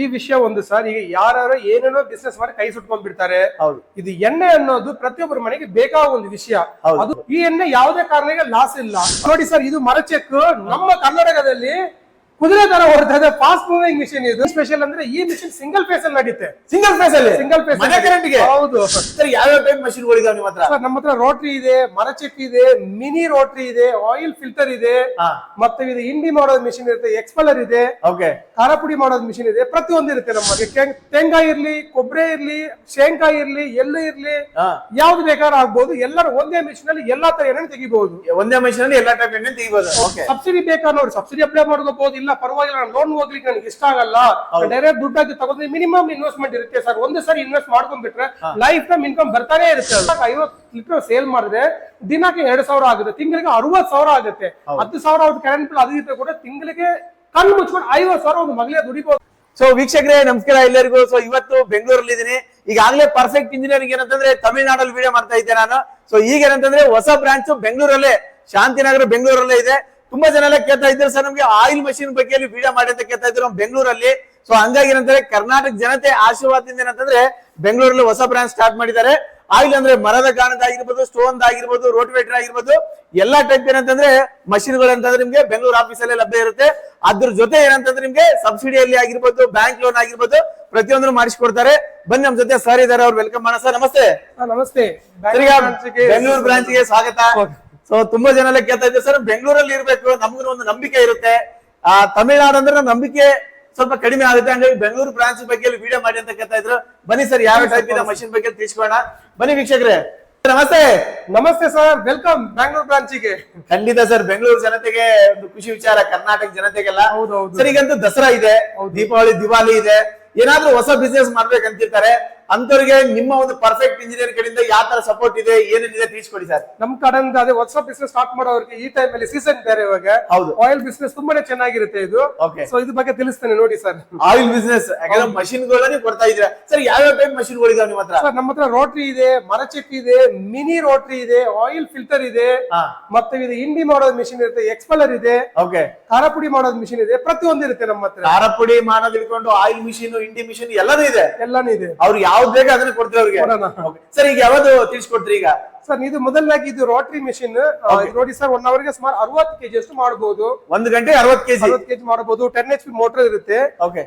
ಈ ವಿಷಯ ಒಂದು ಸರ್ ಈಗ ಯಾರು ಏನೇನೋ ಬಿಸ್ನೆಸ್ ಮಾಡಿ ಕೈ ಸುಟ್ಕೊಂಡ್ಬಿಡ್ತಾರೆ. ಇದು ಎಣ್ಣೆ ಅನ್ನೋದು ಪ್ರತಿಯೊಬ್ಬರ ಮನೆಗೆ ಬೇಕಾದ ಒಂದು ವಿಷಯ. ಅದು ಈ ಎಣ್ಣೆ ಯಾವುದೇ ಕಾರಣಕ್ಕೆ ಲಾಸ್ ಇಲ್ಲ. ನೋಡಿ ಸರ್ ಇದು ಮರಚೆಕ್ ನಮ್ಮ ಕರ್ನಾಟಕದಲ್ಲಿ ಕುದುರೆ ತರ ಓಡ್ತಾ ಇದೆ ಫಾಸ್ಟ್ ಮೂವಿಂಗ್ ಮಿಷಿನ್ ಇದು. ಸ್ಪೆಷಲ್ ಅಂದ್ರೆ ಈ ಮಿಷಿನ್ ಸಿಂಗಲ್ ಫೇಸ್ ಅಲ್ಲಿ ನಡೆಯುತ್ತೆ ಸಿಂಗಲ್ ಫೇಸ್ ಅಲ್ಲಿ? ಸಿಂಗಲ್ ಫೇಸ್ ಮನೆ ಹೌದು. ಸರ್ ಯಾವ್ಯಾವ ಟೈಪ್ ಮಷಿನ್ ನಿಮ್ಮ ಹತ್ರ? ಸರ್ ನಮ್ಮ ಹತ್ರ ರೋಟ್ರಿ ಇದೆ ಮರಚೆಕ್ ಇದೆ ಮಿನಿ ರೋಟ್ರಿ ಇದೆ ಆಯಿಲ್ ಫಿಲ್ಟರ್ ಇದೆ ಮತ್ತೆ ಇದು ಹಿಂಡಿ ಮಾಡೋದ್ ಮಿಷಿನ್ ಇರುತ್ತೆ ಎಕ್ಸ್ಪಲರ್ ಇದೆ. ಓಕೆ ಖಾರ ಪುಡಿ ಮಾಡೋದ್ ಮಿಷಿನ್ ಇದೆ. ಪ್ರತಿಯೊಂದು ಇರುತ್ತೆ ನಮಗೆ ತೆಂಗಾಯಿ ಇರ್ಲಿ ಕೊಬ್ಬರಿ ಇರ್ಲಿ ಶೇಂಗಾ ಇರ್ಲಿ ಎಲ್ಲ ಇರ್ಲಿ ಯಾವ್ದು ಬೇಕಾದ್ರೂ ಆಗ್ಬಹುದು ಎಲ್ಲರೂ ಒಂದೇ ಮಿಷಿನ್ ಅಲ್ಲಿ ಎಲ್ಲಾ ತರ ಎಣ್ಣೆ ತೆಗಿಬಹುದು. ಒಂದೇ ಮಿಷಿನ್ ಅಲ್ಲಿ ಎಲ್ಲಾ ಟೈಪ್ ಎಣ್ಣೆ ತೆಗಿಬಹುದು. ಸಬ್ಸಿಡಿ ಬೇಕಾದ್ರೆ ನೋಡಿ ಸಬ್ಸಿಡಿ ಅಪ್ಲೈ ಮಾಡ್ಕೋಬಹುದು ಇಲ್ಲ ಪರವಾಗಿಲ್ಲ ನಾನು ಲೋನ್ ಹೋಗ್ಲಿಕ್ಕೆ ನನಗೆ ಇಷ್ಟ ಆಗಲ್ಲ. ಡೈರೆಕ್ಟ್ ದುಡ್ಡು ಹಾಕಿ ತಗೊಂಡ್ರೆ ಮಿನಿಮಮ್ ಇನ್ವೆಸ್ಟ್ಮೆಂಟ್ ಇರುತ್ತೆ ಸರ್. ಒಂದು ಸರಿ ಇನ್ವೆಸ್ಟ್ ಮಾಡ್ಕೊಂಡ್ಬಿಟ್ರೆ ಲೈಫ್ ಟೈಮ್ ಇನ್ಕಮ್ ಬರ್ತಾನೆ ಇರುತ್ತೆ. ಐವತ್ತು ಲೀಟರ್ ಸೇಲ್ ಮಾಡಿದ್ರೆ ದಿನಕ್ಕೆ ಎರಡ್ ಸಾವಿರ ಆಗುತ್ತೆ. ತಿಂಗಳಿಗೆ ಅರವತ್ ಸಾವಿರ ಆಗುತ್ತೆ. ಹತ್ತು ಸಾವಿರ ಅವ್ರ ಕರೆಂಟ್ ಬಿಲ್ ಅದು ಇದ್ರೆ ಕೂಡ ತಿಂಗಳಿಗೆ ಕಣ್ಣು ಮುಚ್ಕೊಂಡು ಐವತ್ತು ಸಾವಿರ ಒಂದು ಮಗಲೇ ದುಡಿಬಹುದು ಸೊ ವೀಕ್ಷಕರೇ ನಮಸ್ಕಾರ ಎಲ್ಲರಿಗೂ. ಸೊ ಇವತ್ತು ಬೆಂಗಳೂರಲ್ಲಿ ಇದೀನಿ ಈಗಾಗಲೇ ಪರ್ಫೆಕ್ಟ್ ಇಂಜಿನಿಯರಿಂಗ್ ಏನಂತಂದ್ರೆ ತಮಿಳ್ನಾಡಲ್ಲಿ ವಿಡಿಯೋ ಮಾಡ್ತಾ ಇದ್ದೆ ನಾನು. ಸೊ ಈಗ ಏನಂತಂದ್ರೆ ಹೊಸ ಬ್ರಾಂಚ್ ಬೆಂಗಳೂರಲ್ಲೇ ಶಾಂತಿನಗರ ಬೆಂಗಳೂರಲ್ಲೇ ಇದೆ. ತುಂಬಾ ಜನ ಎಲ್ಲ ಕೇಳ್ತಾ ಇದ್ದಾರೆ ಸರ್ ನಮ್ಗೆ ಆಯಿಲ್ ಮಷಿನ್ ಬಗ್ಗೆ ವಿಡಿಯೋ ಮಾಡಿ ಅಂತ ಕೇಳ್ತಾ ಇದ್ರು ಬೆಂಗಳೂರಲ್ಲಿ. ಸೊ ಹಂಗಾಗಿ ಏನಂತಾರೆ ಕರ್ನಾಟಕ ಜನತೆ ಆಶೀರ್ವಾದದಿಂದ ಏನಂತಂದ್ರೆ ಬೆಂಗಳೂರಲ್ಲಿ ಹೊಸ ಬ್ರಾಂಚ್ ಸ್ಟಾರ್ಟ್ ಮಾಡಿದ್ದಾರೆ. ಆಯಿಲ್ ಅಂದ್ರೆ ಮರದ ಕಾರಣದ ಆಗಿರ್ಬೋದು ಸ್ಟೋನ್ ಆಗಿರ್ಬೋದು ರೋಟಿವೇಟರ್ ಆಗಿರ್ಬೋದು ಎಲ್ಲಾ ಟೈಪ್ ಏನಂತಂದ್ರೆ ಮಷಿನ್ಗಳು ಅಂತಂದ್ರೆ ನಿಮ್ಗೆ ಬೆಂಗಳೂರು ಆಫೀಸಲ್ಲೇ ಲಭ್ಯ ಇರುತ್ತೆ. ಅದ್ರ ಜೊತೆ ಏನಂತಂದ್ರೆ ನಿಮ್ಗೆ ಸಬ್ಸಿಡಿಯಲ್ಲಿ ಆಗಿರ್ಬೋದು ಬ್ಯಾಂಕ್ ಲೋನ್ ಆಗಿರ್ಬೋದು ಪ್ರತಿಯೊಂದನ್ನು ಮಾಡಿಸ್ಕೊಡ್ತಾರೆ. ಬನ್ನಿ ನಮ್ ಜೊತೆ ಸರ್ ಇದಾರೆ ಅವ್ರು ವೆಲ್ಕಮ್ ಮಾಡೋಣ. ಸರ್ ನಮಸ್ತೆ. ನಮಸ್ತೆ. ಬೆಂಗಳೂರು ಬ್ರಾಂಚ್ ಬ್ರಾಂಚ್ಗೆ ಸ್ವಾಗತ. ಸೊ ತುಂಬಾ ಜನ ಎಲ್ಲ ಕೇಳ್ತಾ ಇದ್ದಾರೆ ಸರ್ ಬೆಂಗಳೂರಲ್ಲಿ ಇರ್ಬೇಕು ನಮ್ಗೂ ಒಂದು ನಂಬಿಕೆ ಇರುತ್ತೆ. ಆ ತಮಿಳ್ನಾಡು ಅಂದ್ರೆ ನಂಬಿಕೆ ಸ್ವಲ್ಪ ಕಡಿಮೆ ಆಗುತ್ತೆ. ಹಂಗಾಗಿ ಬೆಂಗಳೂರು ಬ್ರಾಂಚ್ ಬಗ್ಗೆ ವಿಡಿಯೋ ಮಾಡಿ ಅಂತ ಕೇಳ್ತಾ ಇದ್ರು. ಬನ್ನಿ ಸರ್ ಯಾವ ಟೈಪ್ ಇದೆ ಮಷಿನ್ ಬಗ್ಗೆ ತಿಳಿಸ್ಕೋಣ ಬನ್ನಿ ವೀಕ್ಷಕರೇ. ನಮಸ್ತೆ. ನಮಸ್ತೆ ಸರ್ ವೆಲ್ಕಮ್ ಬ್ಯಾಂಗ್ಳೂರ್ ಬ್ರಾಂಚಿಗೆ ಖಂಡಿತ ಸರ್ ಬೆಂಗಳೂರು ಜನತೆಗೆ ಒಂದು ಖುಷಿ ವಿಚಾರ ಕರ್ನಾಟಕ ಜನತೆಗೆಲ್ಲ. ಹೌದು, ಹೌದು. ಸರ್ ಈಗಂತೂ ದಸರಾ ಇದೆ ದೀಪಾವಳಿ ದಿವಾಲಿ ಇದೆ. ಏನಾದ್ರೂ ಹೊಸ ಬಿಸ್ನೆಸ್ ಮಾಡ್ಬೇಕಂತಿರ್ತಾರೆ. ಅಂತವ್ರಿಗೆ ನಿಮ್ಮ ಒಂದು ಪರ್ಫೆಕ್ಟ್ ಇಂಜಿನಿಯರ್ ಕಡೆಯಿಂದ ಯಾವ ತರ ಸಪೋರ್ಟ್ ಇದೆ ಏನೇನಿದೆ ತಿಳಿಸ್ಕೊಡಿ ಸರ್. ನಮ್ ಕಡೆಯಿಂದ ಅದೇ ಹೊಸ ಬಿಸ್ನೆಸ್ ಸ್ಟಾರ್ಟ್ ಮಾಡೋರಿಗೆ ಈ ಟೈಮ್ ಅಲ್ಲಿ ಸೀಸನ್ ಬೇರೆ ಇವಾಗ. ಹೌದು. ಆಯಿಲ್ ಬಿಸ್ನೆಸ್ ತುಂಬಾನೇ ಚೆನ್ನಾಗಿರುತ್ತೆ ಇದು. ಸೊ ಇದ್ರ ಬಗ್ಗೆ ತಿಳಿಸ್ತೇನೆ ನೋಡಿ ಸರ್. ಆಯಿಲ್ ಬಿಸ್ನೆಸ್ ಯಾಕಂದ್ರೆ ಮಷಿನ್ ಗಳನ್ನೇ ಕೊಡ್ತಾ ಇದ್ರೆ. ಸರ್ ಯಾವ ಟೈಪ್ ಮಷಿನ್ ಗಳಿದಾವೆ ನಿಮ್ಮ ಹತ್ರ ಸರ್ ನಮ್ಮ ಹತ್ರ ರೋಟ್ರಿ ಇದೆ ಮರಚೆಟ್ಟಿ ಇದೆ ಮಿನಿ ರೋಟ್ರಿ ಇದೆ ಆಯಿಲ್ ಫಿಲ್ಟರ್ ಇದೆ. ಮತ್ತೆ ಇದು ಇಂಡಿ ಮಾಡೋದ್ ಮಿಷಿನ್ ಇರುತ್ತೆ ಎಕ್ಸ್ಪಲರ್ ಇದೆ. ಓಕೆ ಖಾರ ಪುಡಿ ಮಾಡೋದ್ ಮಿಷಿನ್ ಇದೆ ಪ್ರತಿಯೊಂದು ಇರುತ್ತೆ ನಮ್ಮ ಹತ್ರ. ಖಾರ ಪುಡಿ ಮಾಡೋದ್ ಇಟ್ಕೊಂಡು ಆಯಿಲ್ ಮಿಷಿನ್ ಇಂಡಿ ಮಿಷಿನ್ ಎಲ್ಲಾನು ಇದೆ. ಎಲ್ಲಾನು ಇದೆ. ಅವ್ರು ಯಾವ್ದು ಅದನ್ನ ಕೊಡ್ತೀವಿ ಅವ್ರಿಗೆ ಕೊಡೋಣ. Okay. ಸರ್ ಈಗ ಯಾವ್ದು ತಿಳಿಸ್ಕೊಡ್ತೀರಿ ಈಗ ಸರ್ ಇದು ಮೊದಲನಾಗಿ ಇದು ರೋಟರಿ ಮಿಷಿನ್ ನೋಡಿ ಸರ್ ಒನ್ ಅವರ್ಗೆ ಸುಮಾರು ಅರವತ್ತು ಕೆಜಿ ಅಷ್ಟು ಮಾಡಬಹುದು ಒಂದು ಗಂಟೆ ಅರವತ್ ಕೆಜಿ ಅರವತ್ತು ಕೆಜಿ ಮಾಡಬಹುದು ಟೆನ್ ಎಚ್ ಪಿ ಮೋಟರ್ ಇರುತ್ತೆ.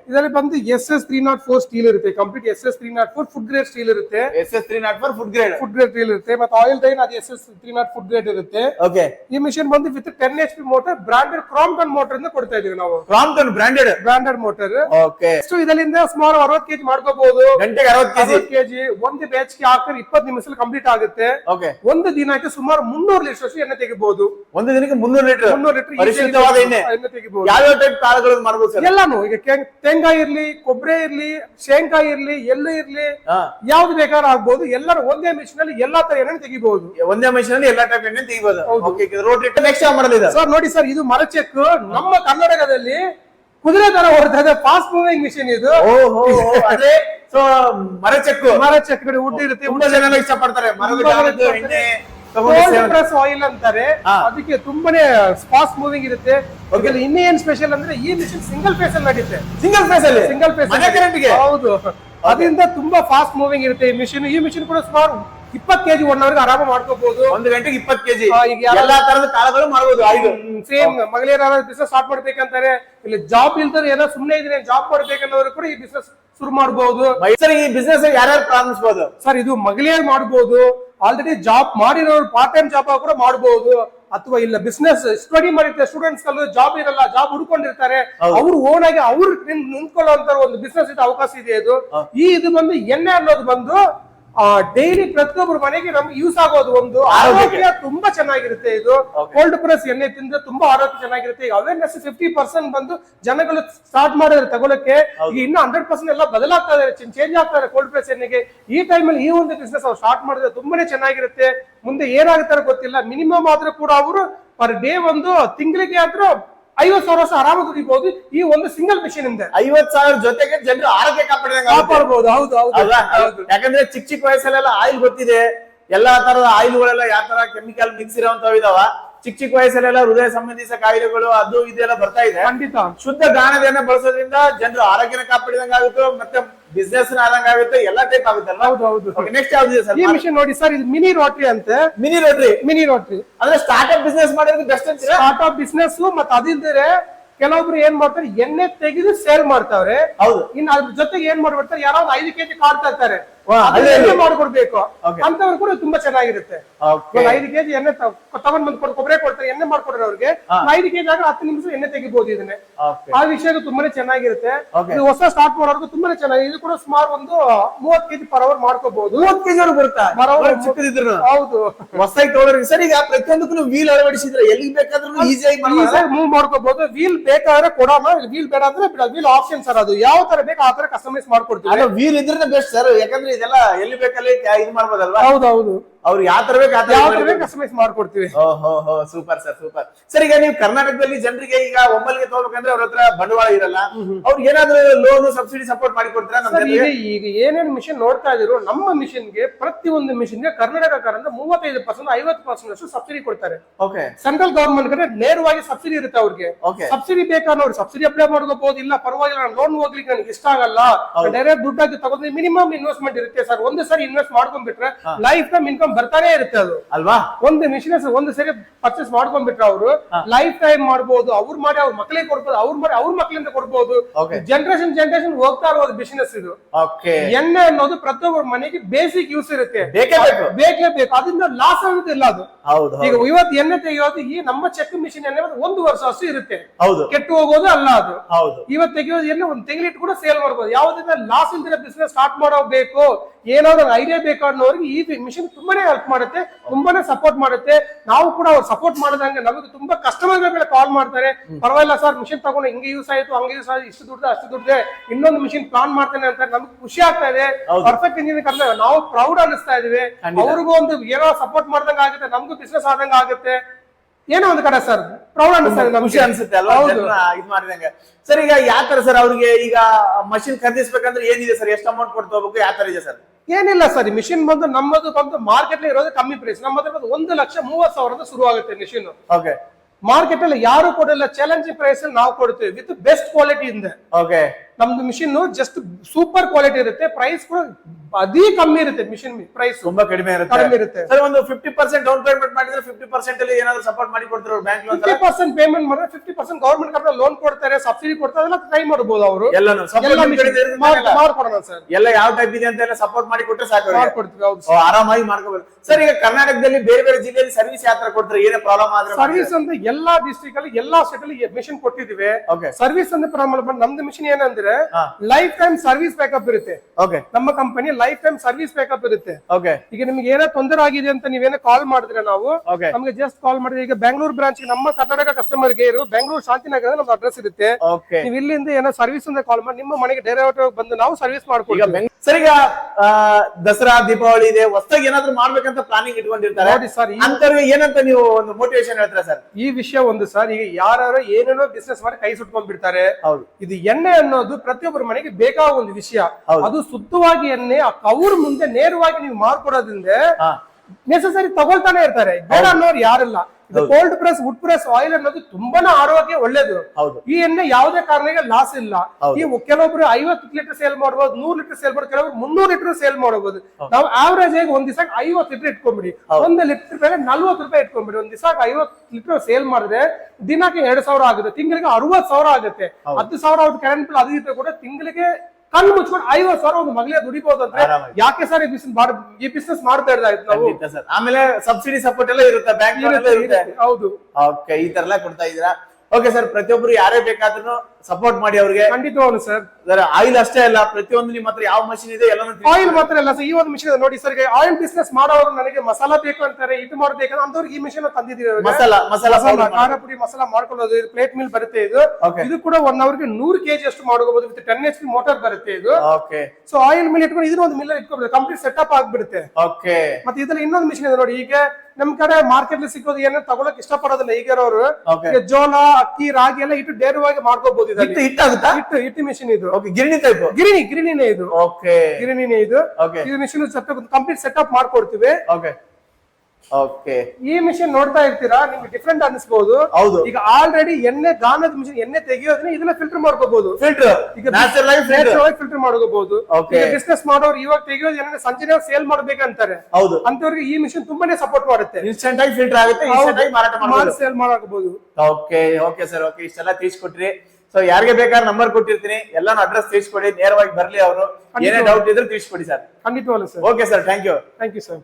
ಇದರಲ್ಲಿ ಬಂದು S S three nought four steel ಇರುತ್ತೆ. Complete S S three nought four food grade steel ಇರುತ್ತೆ. S S three nought four food grade food grade steel ಇರುತ್ತೆ. ಮತ್ತೆ oil ಟೈನ್ ಅದು S S three nought food grade ಇರುತ್ತೆ. Okay ಈ machine ಬಂದು with ten H P motor branded Crompton motor ಇಂದ ಕೊಡ್ತಾ ಇದೀವಿ ನಾವು. Crompton branded branded motor okay so ಇದರಿಂದ ಸುಮಾರು ಅರವತ್ತು ಕೆಜಿ ಮಾಡ್ಕೋಬಹುದು ಗಂಟೆಗೆ ಅರವತ್ತು ಕೆಜಿ ಒಂದು ಬ್ಯಾಚ್ಗೆ ಹಾಕಿದ್ರೆ ಇಪ್ಪತ್ತು ನಿಮಿಷದಲ್ಲಿ ಕಂಪ್ಲೀಟ್ ಆಗುತ್ತೆ. ಓಕೆ ಒಂದು ದಿನಕ್ಕೆ ಸುಮಾರು ಮುನ್ನೂರು ಲೀಟರ್ ಅಷ್ಟು ಎಣ್ಣೆ ತೆಗಿಬಹುದು ಒಂದು ದಿನಕ್ಕೆ ಮುನ್ನೂರು ಲೀಟರ್ ಮುನ್ನೂರು ಲೀಟರ್ ಪರಿಶುದ್ಧವಾದ ಎಣ್ಣೆ. ಎಣ್ಣೆ ತೆಗಿಬಹುದು ಯಾವ ಟೈಪ್ ಕಾಳುಗಳನ್ನು ಮಾಡಬಹುದು ಸರ್? ಎಲ್ಲಾನು. ಈಗ ತೆಂಗಾ ಇರ್ಲಿ ಕೊಬ್ಬರಿ ಇರ್ಲಿ ಶೇಂಗಾ ಇರ್ಲಿ ಎಲ್ಲು ಇರ್ಲಿ ಯಾವ್ದು ಬೇಕಾದ್ರೂ ಆಗ್ಬಹುದು ಎಲ್ಲರೂ ಒಂದೇ ಮಿಷನ್ ಅಲ್ಲಿ ಎಲ್ಲಾ ತರ ಎಣ್ಣೆ ತೆಗಿಬಹುದು ಒಂದೇ ಮಿಷನ್ ಅಲ್ಲಿ ಎಲ್ಲಾ ಟೈಪ್ ಎಣ್ಣೆ ತೆಗಿಬಹುದು ರೋಟಿ ನೆಕ್ಸ್ಟ್ ಯಾವ ಸರ್ ನೋಡಿ ಸರ್ ಇದು ಮರಚೆಕ್ ನಮ್ಮ ಕರ್ನಾಟಕದಲ್ಲಿ ಕುದುರೆ ತರ ಓಡ್ತಾ ಇದೆ. ಫಾಸ್ಟ್ ಮೂವಿಂಗ್ ಮಿಷಿನ್ ಇದು. ಓಹೋ ಅದೇ ಸೊ ಮರಚಕ್ಕು ಮರಚೆಕ್ ಕಡೆ ಉಡ್ ಇರುತ್ತೆ. ತುಂಬಾ ಜನ ಇಷ್ಟಪಡ್ತಾರೆ. ಪ್ರೆಸ್ ಆಯಿಲ್ ಅಂತಾರೆ. ಅದಕ್ಕೆ ತುಂಬಾನೇ ಫಾಸ್ಟ್ ಮೂವಿಂಗ್ ಇರುತ್ತೆ. ಇನ್ನೇನ್ ಸ್ಪೆಷಲ್ ಅಂದ್ರೆ ಈ ಮಿಷಿನ್ ಸಿಂಗಲ್ ಫೇಸ್ ಅಲ್ಲಿ ನಡೆಯುತ್ತೆ ಸಿಂಗಲ್ ಫೇಸ್ ಅಲ್ಲಿ? ಸಿಂಗಲ್ ಫೇಸ್ ಹೌದು. ಅದರಿಂದ ತುಂಬಾ ಫಾಸ್ಟ್ ಮೂವಿಂಗ್ ಇರುತ್ತೆ ಈ ಮಿಷಿನ್ ಈ ಮಿಷಿನ್ ಕೂಡ ಸುಮಾರು ಇಪ್ಪತ್ತು ಕೆಜಿ ಒನ್ ಅವರ್ಗೆ ಆರಾಮ ಮಾಡ್ಕೋಬಹುದು ಒಂದು ಗಂಟೆಗೆ ಇಪ್ಪತ್ ಕೆಜಿ. ಎಲ್ಲಾ ತರದ ಕಾಳಗಳು ಮಾಡಬಹುದು ಐದು ಸೇಮ್ ಮಗಳೇನಾದ್ರು ಬಿಸ್ನೆಸ್ ಸ್ಟಾರ್ಟ್ ಮಾಡ್ಬೇಕಂತಾರೆ ಇಲ್ಲಿ ಜಾಬ್ ಇಲ್ದ್ರೆ ಏನೋ ಸುಮ್ನೆ ಇದ್ರೆ ಜಾಬ್ ಮಾಡ್ಬೇಕನ್ನೋರು ಕೂಡ ಈ ಬಿಸ್ನೆಸ್ ಶುರು ಮಾಡಬಹುದು ಸರ್ ಈ ಬಿಸ್ನೆಸ್ ಯಾರ್ಯಾರು ಪ್ರಾರಂಭಿಸಬಹುದು ಸರ್ ಇದು ಮಗಳೇ ಮಾಡಬಹುದು ಆಲ್ರೆಡಿ ಜಾಬ್ ಮಾಡಿರೋರು ಪಾರ್ಟ್ ಟೈಮ್ ಜಾಬ್ ಕೂಡ ಮಾಡಬಹುದು ಅಥವಾ ಇಲ್ಲ ಬಿಸ್ನೆಸ್ ಸ್ಟಡಿ ಮಾಡಿರ್ತಾರೆ ಸ್ಟೂಡೆಂಟ್ಸ್ ಜಾಬ್ ಇರಲ್ಲ ಜಾಬ್ ಹುಡ್ಕೊಂಡಿರ್ತಾರೆ. ಅವ್ರು ಓನ್ ಆಗಿ ಅವ್ರು ನಿಂತ್ಕೊಳ್ಳೋ ಒಂದು ಬಿಸ್ನೆಸ್ ಇದು ಅವಕಾಶ ಇದೆ ಇದು. ಈ ಇದು ಬಂದು ಎಣ್ಣೆ ಅನ್ನೋದು ಬಂದು ಡೈಲಿ ಪ್ರತಿಯೊಬ್ಬರು ಮನೆಗೆ ನಮ್ಗೆ ಯೂಸ್ ಆಗೋದು ಒಂದು. ಆರೋಗ್ಯ ತುಂಬಾ ಚೆನ್ನಾಗಿರುತ್ತೆ ಇದು. ಕೋಲ್ಡ್ ಪ್ರೆಸ್ ಎಣ್ಣೆ ತಿಂದ್ರೆ ತುಂಬಾ ಆರೋಗ್ಯ ಚೆನ್ನಾಗಿರುತ್ತೆ. ಈಗ ಅವೇರ್ನೆಸ್ ಫಿಫ್ಟಿ ಪರ್ಸೆಂಟ್ ಬಂದು ಜನಗಳು ಸ್ಟಾರ್ಟ್ ಮಾಡಿದ್ರೆ ತಗೊಳಕ್ಕೆ. ಈಗ ಇನ್ನು ಹಂಡ್ರೆಡ್ ಪರ್ಸೆಂಟ್ ಎಲ್ಲ ಬದಲಾಗ್ತಾ ಇದೆ ಚೇಂಜ್ ಆಗ್ತಾ ಇದೆ ಕೋಲ್ಡ್ ಪ್ರೆಸ್ ಎಣ್ಣೆಗೆ. ಈ ಟೈಮಲ್ಲಿ ಈ ಒಂದು ಬಿಸ್ನೆಸ್ ಅವ್ರು ಸ್ಟಾರ್ಟ್ ಮಾಡಿದ್ರೆ ತುಂಬಾನೇ ಚೆನ್ನಾಗಿರುತ್ತೆ. ಮುಂದೆ ಏನಾಗುತ್ತಾರೆ ಗೊತ್ತಿಲ್ಲ. ಮಿನಿಮಮ್ ಆದ್ರೂ ಕೂಡ ಅವರು ಪರ್ ಡೇ ಒಂದು ತಿಂಗಳಿಗೆ ಆದ್ರೂ ಐವತ್ತು ಸಾವಿರ ಆರಾಮ ದುಡಿಬಹುದು ಈ ಒಂದು ಸಿಂಗಲ್ ಮಿಷಿನ್ ಇಂದ ಐವತ್ ಸಾವಿರ ಜೊತೆಗೆ ಜನರು ಆರೋಗ್ಯ. ಕಾಪಾಡಬಹುದು ಹೌದು? ಹೌದು. ಯಾಕಂದ್ರೆ ಚಿಕ್ಕ ಚಿಕ್ಕ ವಯಸ್ಸಲ್ಲೆಲ್ಲ ಆಯಿಲ್ ಗೊತ್ತಿದೆ. ಎಲ್ಲಾ ತರದ ಆಯಿಲ್ಗಳೆಲ್ಲ ಯಾವ ತರ ಕೆಮಿಕಲ್ ಮಿಕ್ಸ್ ಇರೋಂತಾವ್ ಇದಾವ? ಚಿಕ್ಕ ಚಿಕ್ಕ ವಯಸ್ಸಲ್ಲೆಲ್ಲ ಹೃದಯ ಸಂಬಂಧಿಸ ಕಾಯಿಲೆಗಳು ಅದು ಇದೆಲ್ಲ ಬರ್ತಾ ಇದೆ. ಖಂಡಿತ. ಶುದ್ಧ ಗಾಣದೆಣ್ಣೆ ಬಳಸೋದ್ರಿಂದ ಜನರು ಆರೋಗ್ಯನ ಕಾಪಾಡಿದಂಗ ಆಗುತ್ತೆ ಮತ್ತೆ ಬಿಸ್ನೆಸ್ ಆದಂಗ ಆಗುತ್ತೆ ಎಲ್ಲಾ ಟೈಪ್ ಆಗುತ್ತಲ್ಲ ಹೌದು ಹೌದು. ನೆಕ್ಸ್ಟ್ ಯಾವ್ದಿದೆ ಸರ್? ಈ ಮಿಷನ್ ನೋಡಿ ಸರ್ ಇದು ಮಿನಿ ರೋಟ್ರಿ ಅಂತೆ. ಮಿನಿ ರೋಟ್ರಿ ಮಿನಿ ರೋಟ್ರಿ ಅಂದ್ರೆ ಸ್ಟಾರ್ಟ್ಅಪ್ ಬಿಸ್ನೆಸ್ ಮಾಡೋದು ಬೆಸ್ಟ್ ಅಂತ ಸ್ಟಾರ್ಟ್ ಅಪ್ ಬಿಸ್ನೆಸ್ ಮತ್ತೆ ಅದಿಲ್ದರೆ ಕೆಲವೊಬ್ರು ಏನ್ ಮಾಡ್ತಾರೆ ಎಣ್ಣೆ ತೆಗೆದು ಸೇಲ್ ಮಾಡ್ತಾವ್ರೆ. ಹೌದು. ಇನ್ನು ಅದ್ರ ಜೊತೆಗೆ ಏನ್ ಮಾಡ್ಬಿಡ್ತಾರೆ ಯಾರೋ ಐದು ಕೆಜಿ ಕಾಡ್ತಾ ಇರ್ತಾರೆ. ಮಾಡ್ಕೊಡ್ಬೇಕು. ಅಂತವ್ರು ಕೂಡ ತುಂಬಾ ಚೆನ್ನಾಗಿರುತ್ತೆ. ಐದು ಕೆಜಿ ಎಣ್ಣೆ ತಗೊಂಡ್ ಬಂದ್ ಕೊಬ್ಬರಿ ಕೊಡ್ತಾರೆ ಎಣ್ಣೆ ಮಾಡ್ಕೊಡ್ರೆ ಅವ್ರಿಗೆ. ಐದು ಕೆಜಿ ಆಗ ಹತ್ತು ನಿಮಿಷ ಎಣ್ಣೆ ತೆಗಿಬಹುದು ಇದನ್ನೇ. ಆ ವಿಷಯ ತುಂಬಾನೇ ಚೆನ್ನಾಗಿರುತ್ತೆ. ಇದು ಹೊಸ ಸ್ಟಾರ್ಟ್ ಮಾಡೋರ್ಗು ತುಂಬಾನೇ ಚೆನ್ನಾಗಿ ಇದು ಕೂಡ ಸುಮಾರು ಒಂದು ಮೂವತ್ ಕೆಜಿ ಪರ್ ಅವರ್ ಮಾಡ್ಕೋಬಹುದು ಮೂವತ್ ಕೆಜಿ ಅವ್ರು ಬರುತ್ತಾ? ಚಿಕ್ಕದಿದ್ರು. ಹೌದು. ಹೊಸ ತಗೊಳ್ಳೋರಿಗೆ ಸರ್ ಈಗ ಪ್ರತಿಯೊಂದಕ್ಕೂ ವೀಲ್ ಅಳವಡಿಸಿದ್ರೆ ಎಲ್ಲಿಗೆ ಬೇಕಾದ್ರೂ ಈಸಿಯಾಗಿ ಮೂವ್ ಮಾಡ್ಕೋಬಹುದು ವೀಲ್ ಬೇಕಾದ್ರೆ ಕೊಡೋಣ ವೀಲ್ ಬೇಡ ಅಂದ್ರೆ ಬಿಡ ವೀಲ್ ಆಪ್ಷನ್ ಸರ್ ಅದು. ಯಾವ ತರ ಬೇಕು ಆ ತರ ಕಸ್ಟಮೈಸ್ ಮಾಡ್ಕೊಡ್ತೀವಿ. ವೀಲ್ ಇದ್ರೆ ಬೆಸ್ಟ್ ಸರ್. ಯಾಕಂದ್ರೆ ಇದೆಲ್ಲ ಎಲ್ಲಿ ಬೇಕಲ್ಲಿ ಇದು ಮಾಡ್ಬೋದಲ್ವಾ? ಹೌದೌದು. ಅವ್ರು ಯಾವ ತರ ಬೇಕು ಯಾವ ತರ ಬೇಕು ಕಸ್ಟಮೈಸ್ ಮಾಡ್ಕೊಡ್ತೀವಿ. ಓಹೋ ಸೂಪರ್ ಸರ್ ಸೂಪರ್ ಸರ್ ಈಗ ನೀವು ಕರ್ನಾಟಕದಲ್ಲಿ ಜನರಿಗೆ ಈಗ ಒಮ್ಮಲ್ಗೆ ತಗೋಬೇಕಂದ್ರೆ ಅವ್ರ ಹತ್ರ ಬಂಡವಾಳ ಇರಲ್ಲ. ಅವ್ರಿಗೆ ಏನಾದ್ರೂ ಲೋನ್ ಸಬ್ಸಿಡಿ ಸಪೋರ್ಟ್ ಮಾಡಿ ಕೊಡ್ತೀರಾ ಈಗ ಏನೇನ್ ಮಿಷನ್ ನೋಡ್ತಾ ಇದ್ರು ನಮ್ಮ ಮಿಷನ್ಗೆ ಪ್ರತಿ ಒಂದು ಮಿಷನ್ಗೆ ಕರ್ನಾಟಕ ಸರ್ಕಾರದಿಂದ ಮೂವತ್ತೈದು ಪರ್ಸೆಂಟ್ ಐವತ್ತು ಪರ್ಸೆಂಟ್ ಅಷ್ಟು ಸಬ್ಸಿಡಿ ಕೊಡ್ತಾರೆ. ಓಕೆ ಸೆಂಟ್ರಲ್ ಗವರ್ಮೆಂಟ್ ಕಡೆ ನೇರವಾಗಿ ಸಬ್ಸಿಡಿ ಇರುತ್ತೆ ಅವ್ರಿಗೆ. ಸಬ್ಸಿಡಿ ಬೇಕಾದವ್ರು ಸಬ್ಸಿಡಿ ಅಪ್ಲೈ ಮಾಡ್ಕೋಬಹುದು ಇಲ್ಲ ಪರವಾಗಿಲ್ಲ ನಾನು ಲೋನ್ ಹೋಗ್ಲಿಕ್ಕೆ ನನಗೆ ಇಷ್ಟ ಆಗಲ್ಲ. ಡೈರೆಕ್ಟ್ ದುಡ್ಡಾಗಿ ತಗೊಂಡ್ರೆ ಮಿನಿಮಮ್ ಇನ್ವೆಸ್ಟ್ಮೆಂಟ್ ಇರುತ್ತೆ ಸರ್ ಒಂದು ಸರಿ ಇನ್ವೆಸ್ಟ್ ಮಾಡ್ಕೊಂಡ್ಬಿಟ್ರೆ ಲೈಫ್ ಟೈಮ್ ಇನ್ಕಮ್ ಬರ್ತಾನೆ ಇರುತ್ತೆ ಅದು. ಅಲ್ವಾ? ಒಂದು ಮಿಷಿನ್ ಒಂದು ಸರಿ ಪರ್ಚೇಸ್ ಮಾಡ್ಕೊಂಡ್ಬಿಟ್ರೆ ಅವರು ಲೈಫ್ ಟೈಮ್ ಮಾಡಬಹುದು ಅವ್ರು ಮಾಡಿ ಅವ್ರ ಮಕ್ಕಳಿಗೆ ಕೊಡ್ಬೋದು ಅವ್ರು ಮಾಡಿ ಅವ್ರ ಮಕ್ಕಳಿಂದ ಕೊಡ್ಬೋದು. ಜನರೇಷನ್ ಜನರೇಷನ್ ಹೋಗ್ತಾ ಇರೋದು ಬಿಸಿನೆಸ್ ಇದು. ಎಣ್ಣೆ ಅನ್ನೋದು ಪ್ರತಿಯೊಬ್ಬರ ಮನೆಗೆ ಬೇಸಿಕ್ ಯೂಸ್ ಇರುತ್ತೆ. ಬೇಕೇ ಬೇಕು. ಅದರಿಂದ ಲಾಸ್ ಆಗೋದಿಲ್ಲ ಅದು. ಹೌದು ಈಗ ಇವತ್ತು ಎಣ್ಣೆ ತೆಗೆಯೋದು ಈ ನಮ್ಮ ಚೆಕ್ ಮಿಷಿನ್ ಎಣ್ಣೆ ಒಂದು ವರ್ಷ ಅಷ್ಟು ಇರುತ್ತೆ. ಹೌದು. ಕೆಟ್ಟು ಹೋಗೋದು ಅಲ್ಲ ಅದು. ಹೌದು. ಇವತ್ತು ತೆಗೆಯೋದು ಎಣ್ಣೆ ಒಂದು ತಿಂಗಳಿಟ್ಟು ಕೂಡ ಸೇಲ್ ಮಾಡ್ಬೋದು. ಯಾವುದರಿಂದ ಲಾಸ್ ಇಲ್ದಿರ ಬಿಸ್ನೆಸ್ ಸ್ಟಾರ್ಟ್ ಮಾಡೋಬೇಕು. ಏನಾದ್ರು ಐಡಿಯಾ ಬೇಕಾದವ್ರಿಗೆ ಈ ಮಿಷನ್ ತುಂಬಾನೇ ಹೆಲ್ಪ್ ಮಾಡುತ್ತೆ ತುಂಬಾನೇ ಸಪೋರ್ಟ್ ಮಾಡುತ್ತೆ. ನಾವು ಕೂಡ ಅವ್ರು ಸಪೋರ್ಟ್ ಮಾಡಿದಂಗೆ ನಮಗೆ ತುಂಬಾ ಕಸ್ಟಮರ್ ಕಾಲ್ ಮಾಡ್ತಾರೆ. ಪರವಾಗಿಲ್ಲ ಸರ್ ಮಿಷಿನ್ ತಗೊಂಡು ಹಿಂಗೆ ಯೂಸ್ ಆಯ್ತು ಹಂಗೆ ಯೂಸ್ ಆಯ್ತು ಇಷ್ಟು ದುಡ್ಡು ಅಷ್ಟು ದುಡ್ಡೆ ಇನ್ನೊಂದು ಮಿಷಿನ್ ಪ್ಲಾನ್ ಮಾಡ್ತೇನೆ ಅಂತ ನಮ್ಗೆ ಖುಷಿ ಆಗ್ತಾ ಇದೆ. ಪರ್ಫೆಕ್ಟ್ ಇಂಜಿನಿಯರ್ ಕರೆದಾಗ ನಾವು ಪ್ರೌಡ್ ಅನಿಸ್ತಾ ಇದೀವಿ ಅವ್ರಿಗೂ ಒಂದು ಏನೋ ಸಪೋರ್ಟ್ ಮಾಡ್ದಂಗ ಆಗುತ್ತೆ ನಮಗೂ ಬಿಸ್ನೆಸ್ ಆದಂಗ ಆಗುತ್ತೆ. ಏನೋ ಒಂದು ಕಡೆ ಸರ್ ಪ್ರೌಡ್ ಅನಿಸ್ತಾ ಇದೆ ಖುಷಿ ಅನ್ಸುತ್ತೆ ಅಲ್ವಾ? ಇದ್ ಮಾಡಿದಂಗೆ. ಸರ್ ಈಗ ಯಾವ ತರ ಸರ್ ಅವ್ರಿಗೆ ಈಗ ಮಷಿನ್ ಖರೀದಿಸ್ಬೇಕಂದ್ರೆ ಏನಿದೆ ಸರ್ ಎಷ್ಟು ಅಮೌಂಟ್ ಕೊಡ್ತಾ ಹೋಗ್ಬೇಕು? ಯಾವ ತರ ಇದೆ ಸರ್ ಏನಿಲ್ಲ ಸರ್ ಮಿಷಿನ್ ಬಂದು ನಮ್ಮದು ಬಂದು ಮಾರ್ಕೆಟ್ ಇರೋದು ಕಮ್ಮಿ ಪ್ರೈಸ್ ನಮ್ಮ ಹತ್ರ ಬಂದು ಒಂದು ಲಕ್ಷ ಮೂವತ್ ಸಾವಿರದ ಶುರು ಆಗುತ್ತೆ ಮಿಷಿನ್ ಓಕೆ ಮಾರ್ಕೆಟ್ ಅಲ್ಲಿ ಯಾರು ಕೊಡಲ್ಲ ಚಾಲೆಂಜಿಂಗ್ ಪ್ರೈಸ್ ಅಲ್ಲಿ ನಾವು ಕೊಡ್ತೀವಿ ವಿತ್ ಬೆಸ್ಟ್ ಕ್ವಾಲಿಟಿ ಇಂದ ಓಕೆ ನಮ್ದು ಮಿಷಿನ್ ಜಸ್ಟ್ ಸೂಪರ್ ಕ್ವಾಲಿಟಿ ಇರುತ್ತೆ. ಪ್ರೈಸ್ ಕೂಡ ಅದೇ ಕಮ್ಮಿ ಇರುತ್ತೆ ಮಿಷಿನ್ ಪ್ರೈಸ್ ತುಂಬಾ ಕಡಿಮೆ ಇರುತ್ತೆ. ಕಡಿಮೆ ಇರುತ್ತೆ. ಸರ್ ಒಂದು ಫಿಫ್ಟಿ ಪರ್ಸೆಂಟ್ ಡೌನ್ ಪೇಮೆಂಟ್ ಮಾಡಿದ್ರೆ ಫಿಫ್ಟಿ ಪರ್ಸೆಂಟ್ ಅಲ್ಲಿ ಏನಾದ್ರು ಸಪೋರ್ಟ್ ಮಾಡಿ ಕೊಡ್ತಾರೆ bank loan fifty percent payment ಮಾಡಿದ್ರೆ ಫಿಫ್ಟಿ ಪರ್ಸೆಂಟ್ ಗೌರ್ಮೆಂಟ್ ಕಡೆ ಲೋನ್ ಕೊಡ್ತಾರೆ ಸಬ್ಸಿಡಿ ಕೊಡ್ತಾರೆ ಅದೆಲ್ಲ ಟ್ರೈ ಮಾಡಬಹುದು ಅವರು. ಮಾಡ್ಕೊಡೋಣ ಸರ್. ಎಲ್ಲ ಯಾವ ಟೈಪ್ ಇದೆ ಅಂತ ಎಲ್ಲ ಸಪೋರ್ಟ್ ಮಾಡಿ ಕೊಟ್ಟರೆ ಸಾಕು. ಮಾಡ್ಕೊಡ್ತೀವಿ ಹೌದು ಆರಾಮಾಗಿ ಮಾಡ್ಕೋಬೇಕು ಸರ್ ಈಗ ಕರ್ನಾಟಕದಲ್ಲಿ ಬೇರೆ ಬೇರೆ ಜಿಲ್ಲೆಯಲ್ಲಿ ಸರ್ವಿಸ್ ಯಾವ ತರ ಕೊಡ್ತಾರೆ? ಏನೇ ಪ್ರಾಬ್ಲಮ್ ಆದ್ರೆ ಸರ್ವಿಸ್ ಅಂತ ಎಲ್ಲಾ ಡಿಸ್ಟ್ರಿಕ್ಟ್ ಅಲ್ಲಿ ಎಲ್ಲಾ ಸ್ಟೇಟ್ ಅಲ್ಲಿ ಮಿಷನ್ ಕೊಟ್ಟಿದ್ದೀವಿ. ಓಕೆ ಸರ್ವಿಸ್ ಅಂದ್ರೆ ಪ್ರಾಬ್ಲಮ್ ನಮ್ದು ಮಿಷನ್ ಏನಂದ್ರೆ ಹಾ. ಲೈಫ್ ಟೈಮ್ ಸರ್ವಿಸ್ ಬ್ಯಾಕಪ್ ಇರುತ್ತೆ. ಓಕೆ ನಮ್ಮ company lifetime service backup ಇರುತ್ತೆ. ಓಕೆ ಈಗ ನಿಮ್ಗೆ ಏನೋ ತೊಂದರೆ ಆಗಿದೆ ಅಂತ ನೀವೇನೋ ಕಾಲ್ ಮಾಡಿದ್ರೆ ನಾವು ನಮ್ಗೆ ಜಸ್ಟ್ ಕಾಲ್ ಮಾಡಿದ್ರೆ ಈಗ ಬೆಂಗಳೂರು ಬ್ರಾಂಚ್ ನಮ್ಮ ಕರ್ನಾಟಕ ಕಸ್ಟಮರ್ ಕೇರ್ ಬೆಂಗಳೂರು ಶಾಂತಿನಗರ ನಮ್ಮ ಅಡ್ರೆಸ್ ಇರುತ್ತೆ. ನೀವು ಇಲ್ಲಿಂದ ಏನೋ ಸರ್ವಿಸ್ ಅಂತ ಕಾಲ್ ಮಾಡಿ ನಿಮ್ಮ ಮನೆಗೆ ಡೈರೆಕ್ಟ್ ಬಂದು ನಾವು ಸರ್ವಿಸ್ ಮಾಡ್ಕೊಡ್ತೀವಿ. ಸರ್ ಈಗ ದಸರಾ ದೀಪಾವಳಿ ಇದೆ ಹೊಸದಾಗಿ ಏನಾದ್ರು ಮಾಡ್ಬೇಕಂತ ಪ್ಲಾನಿಂಗ್ ಇಟ್ಕೊಂಡಿರ್ತಾರೆ. ನೋಡಿ ಸರ್ ಅಂತವ್ರಿಗೆ ಏನಂತ ನೀವು ಒಂದು ಮೋಟಿವೇಶನ್ ಹೇಳ್ತಾರೆ ಸರ್? ಈ ವಿಷಯ ಒಂದು ಸರ್ ಈಗ ಯಾರು ಏನೇನೋ ಬಿಸ್ನೆಸ್ ಮಾಡಿ ಕೈ ಸುಟ್ಕೊಂಡ್ಬಿಡ್ತಾರೆ. ಹೌದು. ಇದು ಎಣ್ಣೆ ಅನ್ನೋದು ಪ್ರತಿಯೊಬ್ಬರ ಮನೆಗೆ ಬೇಕಾದ ಒಂದು ವಿಷಯ. ಅದು ಶುದ್ಧವಾಗಿ ಎಣ್ಣೆ ಕೌರ್ ಮುಂದೆ ನೇರವಾಗಿ ನೀವು ಮಾರ್ಕೊಡೋದ್ರಿಂದ ನೆಸಸರಿ ತಗೊಳ್ತಾನೆ ಇರ್ತಾರೆ. ಬೇಡ ಅನ್ನೋರು ಯಾರಿಲ್ಲ. Cold press wood press oil ಅನ್ನೋದು ತುಂಬಾನೇ ಆರೋಗ್ಯ ಒಳ್ಳೇದು. ಈ ಎಣ್ಣೆ ಯಾವುದೇ ಕಾರಣಕ್ಕೆ ಲಾಸ್ ಇಲ್ಲ. ಈ ಕೆಲವೊಬ್ರು ಐವತ್ತು ಲೀಟರ್ ಸೇಲ್ ಮಾಡಬಹುದು ನೂರ್ ಲೀಟರ್ ಸೇಲ್ ಮಾಡಬಹುದು ಕೆಲವರು ಮುನ್ನೂರು ಲೀಟರ್ ಸೇಲ್ ಮಾಡಬಹುದು ನಾವು ಆವರೇಜ್ ಆಗಿ ಒಂದ್ ದಿವಸ ಐವತ್ತು ಲೀಟರ್ ಇಟ್ಕೊಂಡ್ಬಿಡಿ ಒಂದು ಲೀಟರ್ ಮೇಲೆ ನಲ್ವತ್ತು ರೂಪಾಯಿ ಇಟ್ಕೊಂಡ್ಬಿಡಿ ಒಂದ್ ದಿವಸ ಐವತ್ತು ಲೀಟರ್ ಸೇಲ್ ಮಾಡಿದ್ರೆ ದಿನಕ್ಕೆ ಎರಡ್ ಸಾವಿರ ಆಗುತ್ತೆ. ತಿಂಗಳಿಗೆ ಅರವತ್ ಸಾವಿರ ಆಗುತ್ತೆ. ಹತ್ತು ಸಾವಿರ ಅವ್ರ ಕರೆಂಟ್ ಬಿಲ್ ಅದು ಇದ್ರೆ ಕೂಡ ತಿಂಗಳಿಗೆ ಕಣ್ಣು ಮುಚ್ಕೊಂಡು ಐವತ್ತು ಸಾವಿರ ಒಂದು ಮಗಳೇ ದುಡಿಬಹುದು ಅಂದ್ರೆ ಆರಾಮಾಗಿ. ಯಾಕೆ ಸರ್ ಈ ಬಿಸ್ನೆಸ್ ಈ ಬಿಸ್ನೆಸ್ ಮಾಡ್ತಾ ಇರ್ತಾ ನಾವು ಖಂಡಿತ ಸರ್ ಆಮೇಲೆ ಸಬ್ಸಿಡಿ ಸಪೋರ್ಟ್ ಎಲ್ಲ ಇರುತ್ತೆ ಬ್ಯಾಂಕ್ ಇರುತ್ತೆ. ಹೌದು ಓಕೆ ಈ ತರ ಎಲ್ಲ ಕೊಡ್ತಾ ಇದೀರಾ ಓಕೆ ಸರ್ ಪ್ರತಿಯೊಬ್ರು ಯಾರೇ ಬೇಕಾದ್ರೂ ಸಪೋರ್ಟ್ ಮಾಡಿ ಅವ್ರಿಗೆ. ಖಂಡಿತವಾಗ್ಲು ಸರ್ ಆಯಿಲ್ ಅಷ್ಟೇ ಅಲ್ಲ ಪ್ರತಿಯೊಂದು ನಿಮ್ಮ ಹತ್ರ ಯಾವ ಮಷಿನ್ ಇದೆ ಎಲ್ಲಾನು ಆಯಿಲ್ ಮಾತ್ರ ಅಲ್ಲ ಸರ್ ಈ ಒಂದು ಮಿಷನ್ ನೋಡಿ ಸರ್ ಆಯಿಲ್ ಬಿಸ್ನೆಸ್ ಮಾಡೋರು ನನಗೆ ಮಸಾಲಾ ಬೇಕು ಅಂತಾರೆ ಇದು ಮಾಡಬೇಕು ಅಂತವ್ರಿಗೆ ಈ ಮಿಷನ್ ತಂದಿದ್ದೀವಿ. ಮಸಾಲ ಮಸಾಲ ಖಾರ ಪುಡಿ ಮಸಾಲ ಮಾಡ್ಕೊಳ್ಳೋದು ಪ್ಲೇಟ್ ಮಿಲ್ ಬರುತ್ತೆ ಇದು. ಇದು ಕೂಡ ಒನ್ ಅವರ್ಗೆ ನೂರು ಕೆಜಿ ಅಷ್ಟು ಮಾಡ್ಕೋಬಹುದು with ten H P motor ಬರುತ್ತೆ ಇದು. ಓಕೆ ಸೊ ಆಯಿಲ್ ಮಿಲ್ ಇಟ್ಕೊಂಡು ಇದನ್ನ ಒಂದು ಮಿಲ್ ಇಟ್ಕೊಬಹುದು ಕಂಪ್ಲೀಟ್ ಸೆಟಪ್ ಆಗ್ಬಿಡುತ್ತೆ. ಓಕೆ ಮತ್ತೆ ಇದ್ರಲ್ಲಿ ಇನ್ನೊಂದು ಮಿಷಿನ್ ಇದೆ ನೋಡಿ ಈಗ ನಮ್ ಕಡೆ ಮಾರ್ಕೆಟ್ ಸಿಕ್ಕೋದು ಏನೋ ತಗೊಳಕ್ ಇಷ್ಟಪಡೋದಿಲ್ಲ ಈಗ ಜೋಳ ಅಕ್ಕಿ ರಾಗಿ ಎಲ್ಲ ಇಟ್ಟು ಡೇರವಾಗಿ ಮಾಡ್ಕೋಬಹುದು ಹಿಟ್ಟು ಹಿಟ್ಟಾಗುತ್ತಾ ಹಿಟ್ಟು ಹಿಟ್ಟು ಮಿಷಿನ್ ಇದು. ಓಕೆ ಗಿರಣಿ ಟೈಪ್ ಗಿರಣಿ ಗಿರಣಿನೇ ಇದು. ಓಕೆ ಗಿರಣಿನೇ ಇದು. ಓಕೆ ಇದು ಮಿಷಿನ್ ಕಂಪ್ಲೀಟ್ ಸೆಟಪ್ ಮಾಡ್ಕೊಡ್ತೀವಿ. ಓಕೆ ಓಕೆ ಈ ಮಿಷಿನ್ ನೋಡ್ತಾ ಇರ್ತೀರಾ? ನಿಮ್ಗೆ ಡಿಫ್ರೆಂಟ್ ಅನಿಸ್ಬಹುದು ಹೌದು. ಈಗ ಆಲ್ರೆಡಿ ಎಣ್ಣೆ ದಾನದ ಮಿಷಿನ್ ಎಣ್ಣೆ ತೆಗೆಯೋದ್ರೆ ಇದನ್ನ ಫಿಲ್ಟರ್ ಮಾಡ್ಕೋಬಹುದು ಫಿಲ್ಟರ್ ಈಗ ನ್ಯಾಚುರಲ್ ಆಗಿ ಫಿಲ್ಟರ್ ಮಾಡ್ಕೋಬಹುದು ಡಿಸ್ಕಸ್ ಬಿಸ್ನೆಸ್ ಮಾಡೋರು ಇವಾಗ ತೆಗಿಯೋದು ಏನಂದ್ರೆ ಸಂಜೆ ಸೇಲ್ ಮಾಡ್ಬೇಕಂತಾರೆ. ಹೌದು. ಅಂತವ್ರಿಗೆ ಈ ಮಿಷಿನ್ ತುಂಬಾನೇ ಸಪೋರ್ಟ್ ಮಾಡುತ್ತೆ. ಇನ್ಸ್ಟೆಂಟ್ ಆಗಿ ಫಿಲ್ಟರ್ ಆಗುತ್ತೆ ಇನ್ಸ್ಟೆಂಟ್ ಆಗಿ ಮಾರಾಟ ಮಾಡಬಹುದು ಸೇಲ್ ಮಾಡಬಹುದು ಓಕೆ ಓಕೆ ಸರ್ ಓಕೆ ಇಷ್ಟೆಲ್ಲ ತಿಳಿಸ್ಕೊಟ್ರಿ. ಸೊ ಯಾರಿಗೆ ಬೇಕಾದ್ರೆ ನಂಬರ್ ಕೊಟ್ಟಿರ್ತೀನಿ. ಎಲ್ಲಾನು ಅಡ್ರೆಸ್ ತಿಳಿಸ್ಕೊಡಿ. ನೇರವಾಗಿ ಬರ್ಲಿ ಅವರು. ಏನೇ ಡೌಟ್ ಇದ್ರೆ ತಿಳಿಸ್ಕೊಡಿ sir. ಖಂಡಿತವಲ್ಲ sir. Okay sir thank you thank you sir